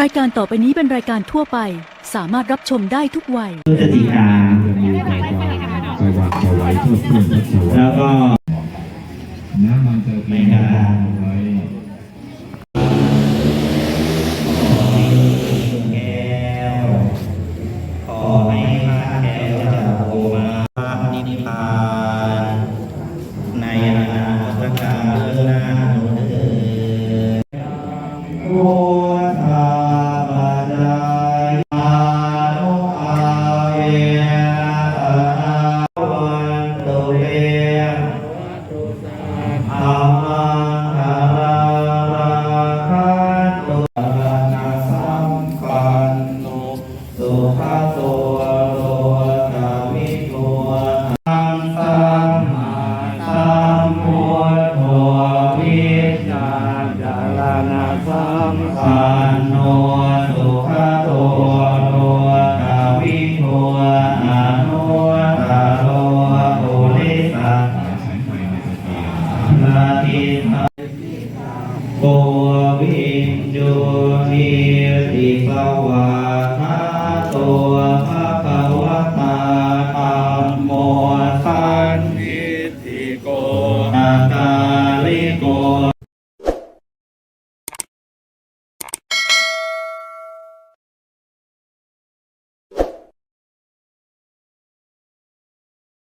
รายการต่อไปนี้เป็นรายการทั่วไป สามารถรับชมได้ทุกวัย พฤศจิกาจะมีใบวางใบวางเอาไว้เพื่อเพื่อนทศวรแล้วก็น้ำมันเตอร์กีนวางเอาไว้แก้วขอให้ข้าแก้วจะโอมาพระนิพพาน สัมปันโน ภวานาตัวภะคะวะตาธรรมโมสันติโกนาตาลิโก